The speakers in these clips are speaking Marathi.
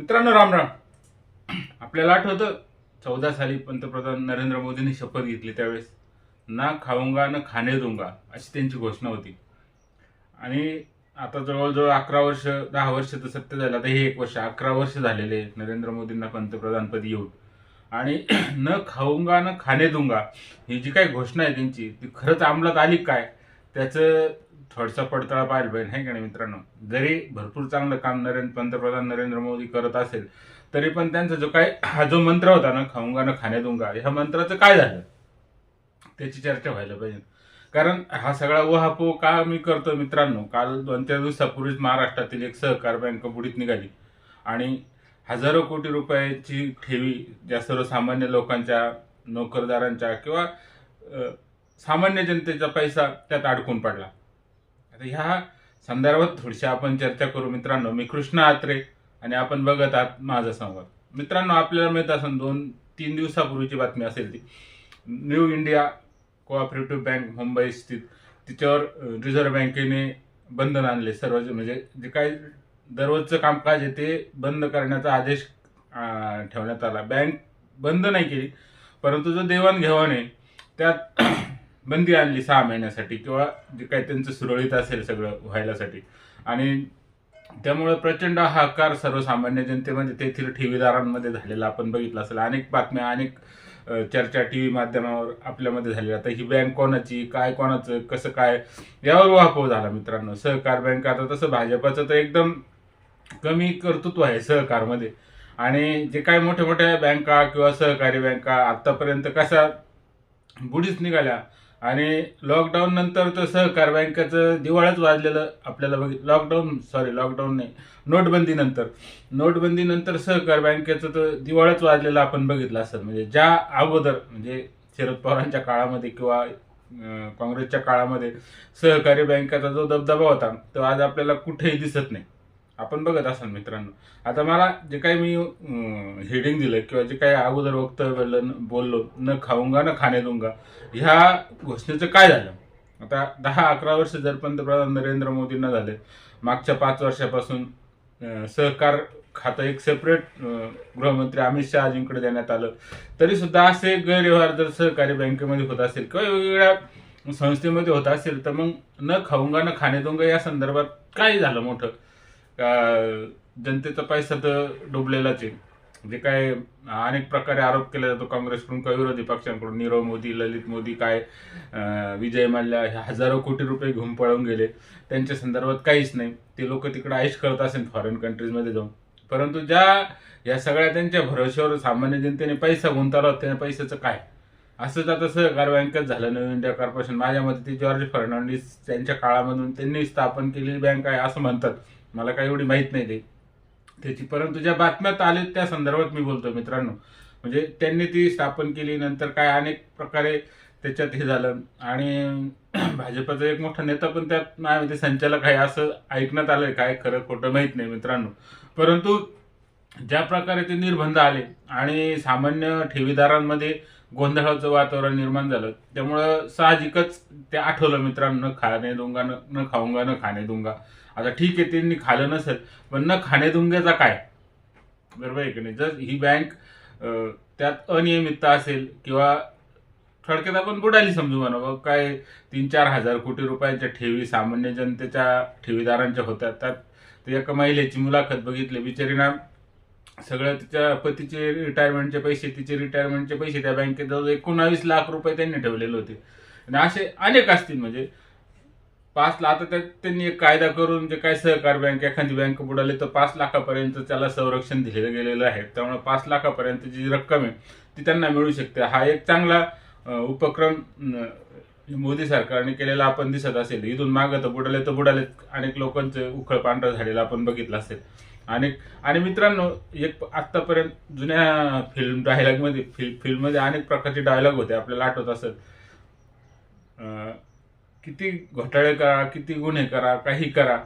मित्रांनो राम राम. आपल्याला आठवतं चौदा साली पंतप्रधान नरेंद्र मोदींनी शपथ घेतली त्यावेळेस. ना खाऊंगा ना खाणे दूंगा अशी त्यांची घोषणा होती. आणि आता जवळजवळ अकरा वर्ष दहा वर्ष तर सत्य झालं. आता हे एक वर्ष अकरा वर्ष झालेले आहेत नरेंद्र मोदींना पंतप्रधानपदी येऊन. आणि न खाऊंगा न खाणे दूंगा ही जी काही घोषणा आहे त्यांची ती खरंच अंमलात आली काय? त्याचं थोडसा पडताळा पाहायला पाहिजे आहे का नाही मित्रांनो? जरी भरपूर चांगलं काम नरेंद्र पंतप्रधान नरेंद्र मोदी करत असेल तरी पण त्यांचा जो काय हा जो मंत्र होता ना खाऊंगा ना खाण्यादुंगा ह्या मंत्राचं काय झालं? त्याची चर्चा व्हायला पाहिजे. कारण हा सगळा उहापोह का मी करतो मित्रांनो? काल दोन चार दिवसापूर्वीच महाराष्ट्रातील एक सहकार बँक बुडीत निघाली. आणि हजारो कोटी रुपयाची ठेवी ज्या सर्वसामान्य लोकांच्या नोकरदारांच्या किंवा सामान्य जनतेचा पैसा त्यात अडकून पडला. आता ह्या संदर्भात थोडीशी आपण चर्चा करू. मित्रांनो मी कृष्ण आत्रे आणि आपण बघत आहात माझा संवाद. मित्रांनो आपल्याला मिळत असेल दोन तीन दिवसापूर्वीची बातमी असेल ती. New India cooperative bank Mumbai स्थित तिच्यावर रिझर्व्ह बँकेने बंधन आणले. सर्व म्हणजे जे काही दररोजचं कामकाज आहे ते बंद करण्याचा आदेश ठेवण्यात आला. बँक बंद नाही केली परंतु जो देवाणघेवाण आहे त्यात बंदी आणली सहा महिन्यासाठी किंवा जे काही त्यांचं सुरळीत असेल सगळं व्हायलासाठी. आणि त्यामुळे प्रचंड हाकार सर्वसामान्य जनतेमध्ये तेथील ठेवीदारांमध्ये झालेला आपण बघितला असेल. अनेक बातम्या अनेक चर्चा टी व्ही माध्यमावर आपल्यामध्ये झाली आता ही बँक कोणाची काय कोणाचं कसं काय यावर वापव झाला मित्रांनो. सहकार बँक आता तसं भाजपाचं तर एकदम कमी कर्तृत्व आहे सहकारमध्ये. आणि जे काय मोठ्या मोठ्या बँका किंवा सहकारी बँका आतापर्यंत कशा बुडीच निघाल्या आणि लॉकडाऊन नंतर तर सहकार बँकेचं दिवाळच वाजलेलं आपल्याला बघित लॉकडाऊन सॉरी लॉकडाऊन नाही. नोटबंदी नंतर. नोटबंदी नंतर सहकार बँकेचं तर दिवाळच वाजलेलं आपण बघितलं असतं म्हणजे ज्या अगोदर म्हणजे शरद पवारांच्या काळामध्ये किंवा काँग्रेसच्या काळामध्ये सहकारी बँकेचा जो दबदबा होता तो आज आपल्याला कुठेही दिसत नाही. आपण बघत असाल मित्रांनो. आता मला जे काही मी हेडिंग दिलं किंवा जे काही अगोदर वक्तव्य बोललो न खाऊंगा न खाणे दूंगा ह्या घोषणेचं काय झालं? आता दहा अकरा वर्ष जर पंतप्रधान नरेंद्र मोदींना झाले मागच्या पाच वर्षापासून सहकार खातं एक सेपरेट गृहमंत्री अमित शहाजींकडे देण्यात आलं तरी सुद्धा असे गैरव्यवहार जर सहकारी बँकेमध्ये होत असेल किंवा वेगवेगळ्या संस्थेमध्ये होत असेल तर मग न खाऊंगा न खाणे दूंगा या संदर्भात काय झालं मोठं? जनतेचा पैसा तर डुबलेलाच आहे. जे काय अनेक प्रकारे आरोप केला जातो काँग्रेसकडून किंवा विरोधी पक्षांकडून. नीरव मोदी ललित मोदी काय विजय मल्ल्या हे हजारो कोटी रुपये घेऊन पळून गेले. त्यांच्या संदर्भात काहीच नाही. ते लोक तिकडे आयुष करत असेल फॉरेन कंट्रीजमध्ये जाऊन. परंतु ज्या या सगळ्या त्यांच्या भरोश्यावर सामान्य जनतेने पैसा गुंतवला त्या पैशाचं काय? असंच आता सहकार बँकच झालं नवीन इंडिया कॉर्पोरेशन. माझ्या मते ती जॉर्ज फर्नांडिस त्यांच्या काळामधून त्यांनी स्थापन केलेली बँक आहे असं म्हणतात. मला काही एवढी माहीत नाही ते. त्याची परंतु ज्या बातम्यात आले त्या संदर्भात मी बोलतो मित्रांनो. म्हणजे त्यांनी ती स्थापन केली नंतर काय अनेक प्रकारे त्याच्यात हे झालं. आणि भाजपचा एक मोठा नेता पण त्यात माझ्यामध्ये म्हणजे संचालक आहे असं ऐकण्यात आलंय. काय खरं खोटं माहीत नाही मित्रांनो. परंतु ज्या प्रकारे ते निर्बंध आले आणि सामान्य ठेवीदारांमध्ये गोंधळाचं वातावरण निर्माण झालं. त्यामुळं साहजिकच ते आठवलं मित्रांनो न खाणे दुंगा न न खाऊंगा न खाणे दुंगा. आता ठीक आहे त्यांनी खाल्लं नसेल पण न खाणे दुंग्याचा काय? बरोबर आहे की नाही? जर ही बँक त्यात अनियमितता असेल किंवा थोडक्यात आपण बुडाली समजू म्हणा बा, काय तीन चार हजार कोटी रुपयांच्या ठेवी सामान्य जनतेच्या ठेवीदारांच्या होत्या. त्यात ते एका महिलेची मुलाखत बघितली बिचारीना सगळं तिच्या पतीचे रिटायरमेंटचे पैसे तिचे रिटायरमेंटचे पैसे त्या बँकेत जवळ एकोणावीस लाख रुपये त्यांनी ठेवलेले होते. आणि असे अनेक असतील म्हणजे पाच लाख आता त्यात त्यांनी एक कायदा करून जे काय सहकार बँक एखादी बँक बुडाली तर पाच लाखापर्यंत त्याला संरक्षण दिलेलं गेलेलं आहे. त्यामुळे पाच लाखापर्यंत जी रक्कम आहे ती त्यांना मिळू शकते. हा एक चांगला उपक्रम मोदी सरकारने केलेला आपण दिसत असेल. इथून मागं तर बुडाले तर बुडाले अनेक लोकांचं उखळ पांढरं झालेलं आपण बघितलं असेल. अनेक आणि मित्रांनो एक आत्तापर्यंत जुन्या फिल्म डायलॉगमध्ये फिल्म फिल्ममध्ये अनेक प्रकारचे डायलॉग होते. आपल्याला आठवत असत किती घोटाळे करा किती गुन्हे करा काही करा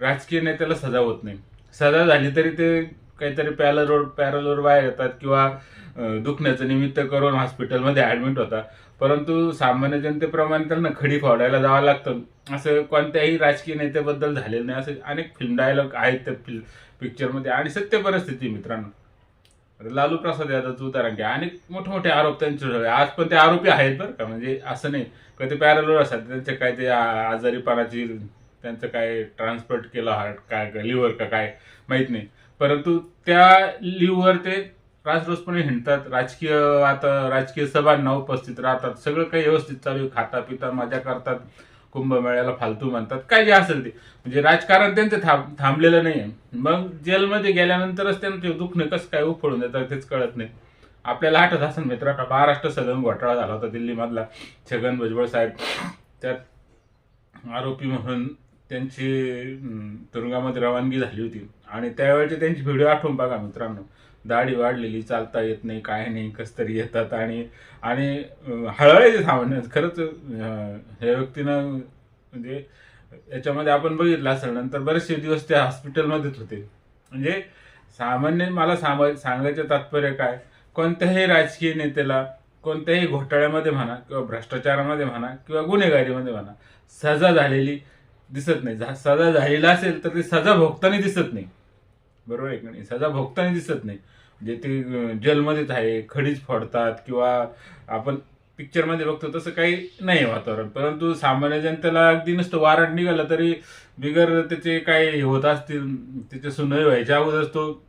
राजकीय नेत्याला सजा होत नाही. सजा झाली तरी ते काहीतरी पॅलरोड पॅरलवर बाहेर येतात किंवा दुखण्याचं निमित्त करून हॉस्पिटलमध्ये ऍडमिट होता. परंतु सामान्य जनतेप्रमाणे त्यांना खडी फावडायला जावं लागतं. असं कोणत्याही राजकीय नेत्याबद्दल झालेलं नाही. असे अनेक फिल्म डायलॉग आहेत त्या फिल्म पिक्चरमध्ये आणि सत्य परिस्थिती मित्रांनो. आता लालू प्रसाद यादव उदाहरण घ्या. आणि मोठमोठे आरोप त्यांचे झाले. आज पण ते आरोपी आहेत बरं का. म्हणजे असं नाही. कधी पॅरलोर असतात. त्यांच्या काय ते आजारीपणाची त्यांचं काय ट्रान्सपोर्ट केलं हार्ट काय लिव्हर का काय माहीत नाही. परंतु त्या लिव्हर ते राजरोसपणे हिंडतात राजकीय आता राजकीय सभांना उपस्थित राहतात सगळं काही व्यवस्थित चालू खाता पिता मजा करतात कुंभमेळ्याला फालतू म्हणतात काय जे असेल ते. म्हणजे राजकारण त्यांचं थांब थांबलेलं नाही मग जेलमध्ये गेल्यानंतरच त्यांचं दुखणं कसं काय उफळून देतात तेच कळत नाही. आपल्याला आठवत असेल मित्रांनो महाराष्ट्र सदन घोटाळा झाला होता दिल्लीमधला. छगन भुजबळ साहेब त्यात आरोपी म्हणून त्यांची तुरुंगामध्ये रवानगी झाली होती. आणि त्यावेळेची त्यांची व्हिडिओ आठवून बघा मित्रांनो. दाढी वाढलेली चालता येत नाही काय नाही कस तरी येतात. आणि आणि हळहळायचे सामान्य. खरंच ह्या व्यक्तीनं म्हणजे याच्यामध्ये आपण बघितलं असेल नंतर बरेचसे दिवस ते हॉस्पिटलमध्येच होते. म्हणजे सामान्य मला सांगा सांगायचं तात्पर्य काय? कोणत्याही राजकीय नेत्याला कोणत्याही घोटाळ्यामध्ये म्हणा किंवा भ्रष्टाचारामध्ये म्हणा किंवा गुन्हेगारीमध्ये म्हणा सजा झालेली दिसत नाही. झा- सजा झालेला असेल तर ती सजा भोगताना दिसत नाही. बरोबर आहे का नाही? सजा भोगताना दिसत नाही. म्हणजे ते जलमध्येच आहे खडीच फोडतात किंवा आपण पिक्चरमध्ये बघतो तसं काही नाही वातावरण. परंतु सामान्य जनतेला अगदी नुसतं वारंट निघालं तरी बिगर त्याचे काय हे होत असतील त्याचे सुनय व्हायच्या अगोदरच तो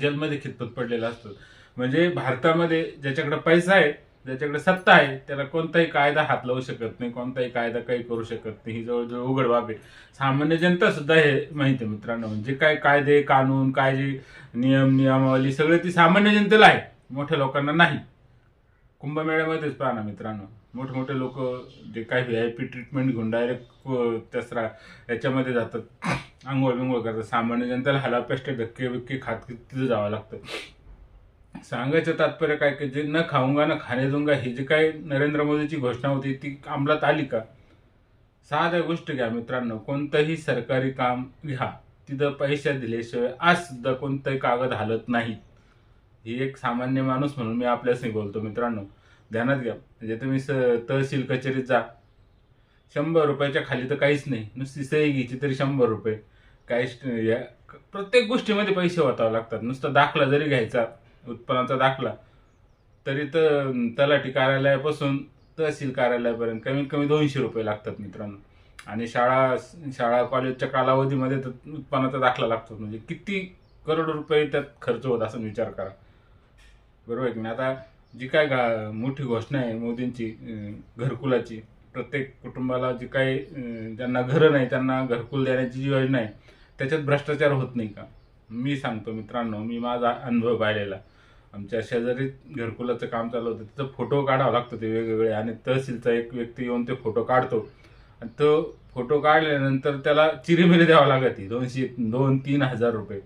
जलमध्ये खितपत पडलेला असतो. म्हणजे भारतामध्ये ज्याच्याकडे पैसा आहे ज्याच्याकडे सत्ता आहे त्याला कोणताही कायदा हात लावू शकत नाही कोणताही कायदा काही करू शकत नाही. ही जवळजवळ उघड बाब आहे. सामान्य जनता सुद्धा हे माहिती आहे मित्रांनो. म्हणजे काय कायदे कानून काय जे नियम नियमावली सगळे ती सामान्य जनतेला आहे. मोठ्या लोकांना नाही. कुंभमेळ्यामध्येच प्राणा मित्रांनो. मोठमोठे लोक जे काही व्ही आय पी ट्रीटमेंट घेऊन डायरेक्ट त्यासरा याच्यामध्ये जातात. आंघोळ बिंगोळ करतात. सामान्य जनतेला हलापेष्ट धक्के बिक्के खात तिथं जावं लागतं. सांगायचं तात्पर्य काय की जे न खाऊंगा न खाणे दूंगा ही जी काय नरेंद्र मोदीची घोषणा होती ती अंमलात आली का? साध्या गोष्ट घ्या मित्रांनो कोणतंही सरकारी काम घ्या तिथं पैसे दिल्याशिवाय आज सुद्धा कोणतंही कागद हालत नाही. ही एक सामान्य माणूस म्हणून मी आपल्याशी बोलतो मित्रांनो. ध्यानात घ्या. म्हणजे तुम्ही स तहसील कचेरीत जा. शंभर रुपयाच्या खाली तर काहीच नाही. नुसती सही घ्यायची तरी शंभर रुपये. काहीच प्रत्येक गोष्टीमध्ये पैसे वाटावं लागतात. नुसता दाखला जरी घ्यायचा उत्पन्नाचा दाखला. तरी तर तलाठी कार्यालयापासून तहसील कार्यालयापर्यंत कमीत कमी दोनशे रुपये लागतात मित्रांनो. आणि शाळा शाळा कॉलेजच्या कालावधीमध्ये तर उत्पन्नाचा दाखला लागतो. म्हणजे किती करोड रुपये त्यात खर्च होत असं विचार करा. बरोबर आहे की नाही? आता जी काय गा मोठी घोषणा आहे मोदींची घरकुलाची प्रत्येक कुटुंबाला जी काही ज्यांना घरं नाही त्यांना घरकुल देण्याची जी योजना आहे त्याच्यात भ्रष्टाचार होत नाही का? मी सांगतो मित्रांनो मी माझा अनुभव पाहिलेला. आमच्या शेजारी घरकुलाचं काम चालू होतं. तिथं फोटो काढावा लागतो ते वेगवेगळे. आणि तहसीलचा एक व्यक्ती येऊन ते फोटो काढतो. आणि तो फोटो काढल्यानंतर त्याला चिरीमिरी द्यावं लागते दोनशे दोन तीन हजार रुपये.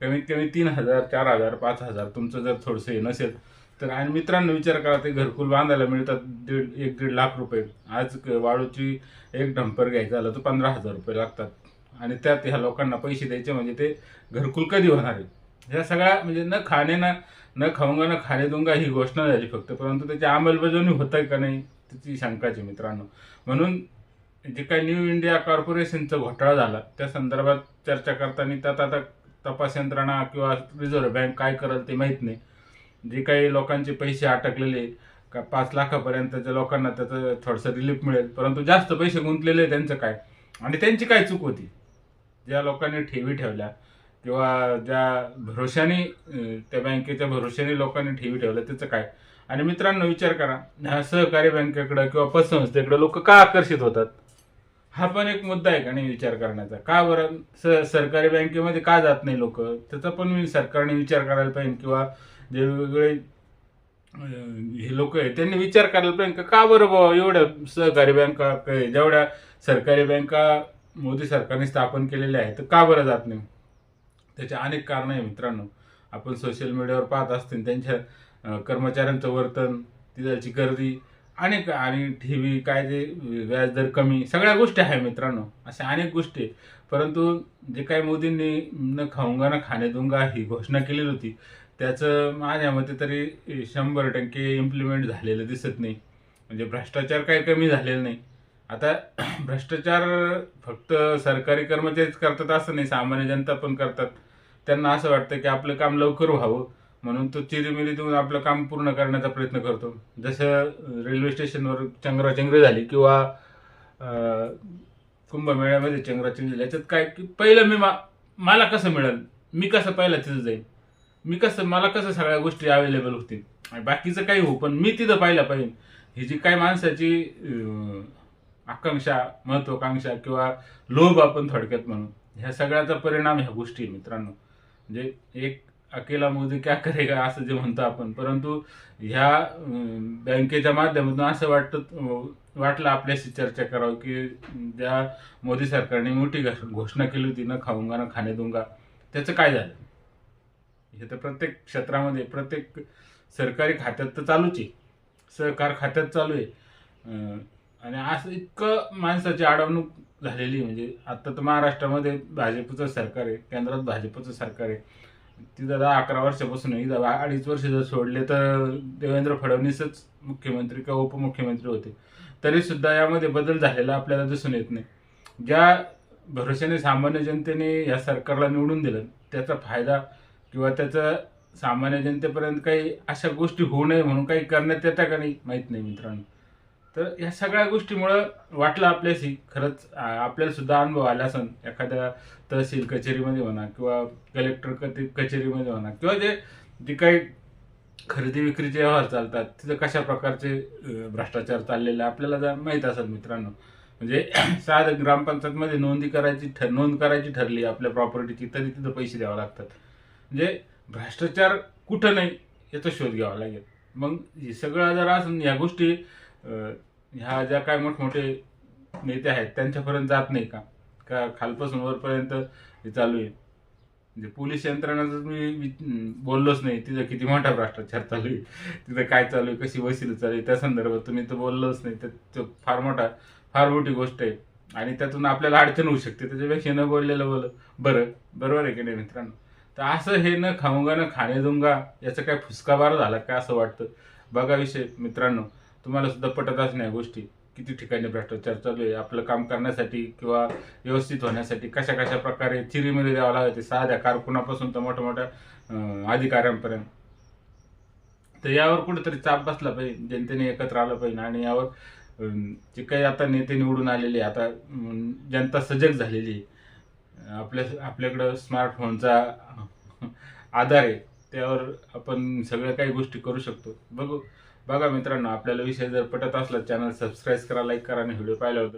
कमीत कमी तीन हजार चार हजार पाच हजार. तुमचं जर थोडंसं हे नसेल तर. आणि मित्रांनो विचार करा ते घरकुल बांधायला मिळतात दीड एक दीड लाख रुपये. आज क- वाळूची एक डंपर घ्यायचा झालं तर पंधरा हजार रुपये लागतात. आणि त्यात ह्या लोकांना पैसे द्यायचे म्हणजे ते घरकुल कधी होणार आहे? ह्या सगळ्या म्हणजे न खाणे ना न खाऊंगा न खाणे दुंगा ही घोषणा झाली फक्त परंतु त्याची अंमलबजावणी होत आहे का नाही त्याची शंकाची मित्रांनो. म्हणून जे काही न्यू इंडिया कॉर्पोरेशनचा घोटाळा झाला त्या संदर्भात चर्चा करताना त्यात आता तपास यंत्रणा किंवा रिझर्व्ह बँक काय करेल ते माहीत नाही. जे काही लोकांचे पैसे अटकलेले का पाच लाखापर्यंतच्या लोकांना त्याचं थोडंसं रिलीफ मिळेल परंतु जास्त पैसे गुंतलेले त्यांचं काय? आणि त्यांची काय चूक होती? ज्या लोकांनी ठेवी ठेवल्या किंवा ज्या भरोशाने त्या बँकेच्या भरोशाने लोकांनी ठेवी ठेवल्या त्याचं काय? आणि मित्रांनो विचार करा ह्या सहकारी बँकेकडं किंवा पतसंस्थेकडे लोक का आकर्षित होतात? हा पण एक मुद्दा आहे का नाही विचार करण्याचा? का बरं? स सरकारी बँकेमध्ये का जात नाही लोक? त्याचा पण मी सरकारने विचार करायला पाहिजे किंवा जे वेगवेगळे हे लोक आहेत त्यांनी विचार करायला पाहिजे का का बरं बुवा एवढ्या सहकारी बँका काय जेवढ्या सरकारी बँका मोदी सरकारने स्थापन केलेले आहे तर का बरं जात नाही? त्याचे अनेक कारणं आहे मित्रांनो. आपण सोशल मीडियावर पाहत असतील त्यांच्या कर्मचाऱ्यांचं वर्तन तिथलची गर्दी अनेक आणि टी काय कायदे व्याजदर कमी सगळ्या गोष्टी आहे मित्रांनो. अशा अनेक गोष्टी परंतु जे काही मोदींनी न खाऊंगा ना खाणे दुंगा ही घोषणा केलेली होती त्याचं माझ्या मते तरी शंभर टक्के इम्प्लिमेंट झालेलं दिसत नाही. म्हणजे भ्रष्टाचार काही कमी झालेला नाही. आता भ्रष्टाचार फक्त सरकारी कर्मचारीच करतात असं नाही सामान्य जनता पण करतात. त्यांना असं वाटतं की आपलं काम लवकर व्हावं म्हणून तो चिरीमिरी देऊन आपलं काम पूर्ण करण्याचा प्रयत्न करतो. जसं रेल्वे स्टेशनवर चंगराचंगरी झाली किंवा कुंभमेळ्यामध्ये चंगराचंगरी झाली याच्यात काय की पहिलं मी मा मला कसं मिळेल? मी कसं पहिलं तिथं जाईल मी कसं मला कसं सगळ्या गोष्टी अवेलेबल होतील? बाकीचं काही हो पण मी तिथं पाहिलं पाहिजे. ही जी काही माणसाची आकांक्षा महत्वाकांक्षा किंवा लोभ आपण थोडक्यात म्हणू. ह्या सगळ्याचा परिणाम ह्या गोष्टी मित्रांनो. म्हणजे एक अकेला मोदी क्या करेगा असं जे म्हणतो आपण. परंतु ह्या बँकेच्या माध्यमातून असं वाटतं वाटलं आपल्याशी चर्चा करावं की ज्या मोदी सरकारने मोठी घोष- घोषणा केली होती ना खाऊंगा ना खाणे दुंगा. त्याचं काय झालं? हे तर प्रत्येक क्षेत्रामध्ये प्रत्येक सरकारी खात्यात तर चालूच आहे. सहकार खात्यात चालू आहे. आणि असं इतकं माणसाची अडवणूक झालेली आहे. म्हणजे आता तर महाराष्ट्रामध्ये भाजपचं सरकार आहे केंद्रात भाजपचं सरकार आहे. ती दादा अकरा वर्षापासून आहे. इथं अडीच वर्ष जर सोडले तर देवेंद्र फडणवीसच मुख्यमंत्री किंवा उपमुख्यमंत्री होते. तरी सुद्धा यामध्ये बदल झालेला आपल्याला दिसून येत नाही. ज्या भरोशाने सामान्य जनतेने या सरकारला निवडून दिलं त्याचा फायदा किंवा त्याचा सामान्य जनतेपर्यंत काही अशा गोष्टी होऊ नये म्हणून काही करण्यात येत्या का नाही माहीत नाही मित्रांनो. तर ह्या सगळ्या गोष्टीमुळं वाटलं आपल्याशी. खरंच आपल्याला सुद्धा अनुभव आला असन. एखाद्या तहसील कचेरीमध्ये म्हणा किंवा कलेक्टर कचेरीमध्ये म्हणा किंवा जे जे काही खरेदी विक्रीचे व्यवहार चालतात तिथं कशा प्रकारचे भ्रष्टाचार चाललेले आहे आपल्याला जर माहीत असेल मित्रांनो. म्हणजे साधं ग्रामपंचायतमध्ये नोंदी करायची ठर नोंद करायची ठरली आपल्या प्रॉपर्टीची तरी तिथं पैसे द्यावे लागतात. म्हणजे भ्रष्टाचार कुठं नाही याचा शोध घ्यावा लागेल. मग हे सगळं जर असं या गोष्टी ह्या ज्या काय मोठमोठे नेते आहेत त्यांच्यापर्यंत जात नाही का? का खालपासून वरपर्यंत हे चालू आहे? म्हणजे पोलीस यंत्रणाचं मी बोललोच नाही. तिथं किती मोठा भ्रष्टाचार चालू आहे? तिथं काय चालू आहे? कशी वसिली चालू आहे? त्या संदर्भात तुम्ही तर बोललोच नाही. तर तो फार मोठा फार मोठी गोष्ट आहे. आणि त्यातून आपल्याला अडचण होऊ शकते. त्याच्यापेक्षा न बोललेलं बोल बरं. बरोबर आहे की नाही मित्रांनो? तर असं हे न खाऊंगा न खाणे दूंगा याचा काय फुसकाबार झाला काय असं वाटतं? बघा विषय मित्रांनो. तुम्हाला सुद्धा पटत नाही गोष्टी. किती ठिकाणी भ्रष्टाचार चालू आहे? आपलं काम करण्यासाठी किंवा व्यवस्थित होण्यासाठी कशा कशा प्रकारे चिरीमध्ये द्यावं लागते साध्या कारकुनापासून तर मोठ्या मोठ्या अधिकाऱ्यांपर्यंत. तर यावर कुठेतरी चाप बसला पाहिजे. जनतेने एकत्र आलं पाहिजे आणि यावर जे काही आता नेते निवडून आलेले आहे, आता जनता सजग झालेली आहे. आपल्या आपल्याकडं स्मार्टफोनचा आधार आहे. त्यावर आपण सगळ्या काही गोष्टी करू शकतो. बघू. बघा मित्रांनो आपल्याला विषय जर पटत असला चॅनल सबस्क्राईब करा लाईक करा आणि व्हिडिओ पाहिला होता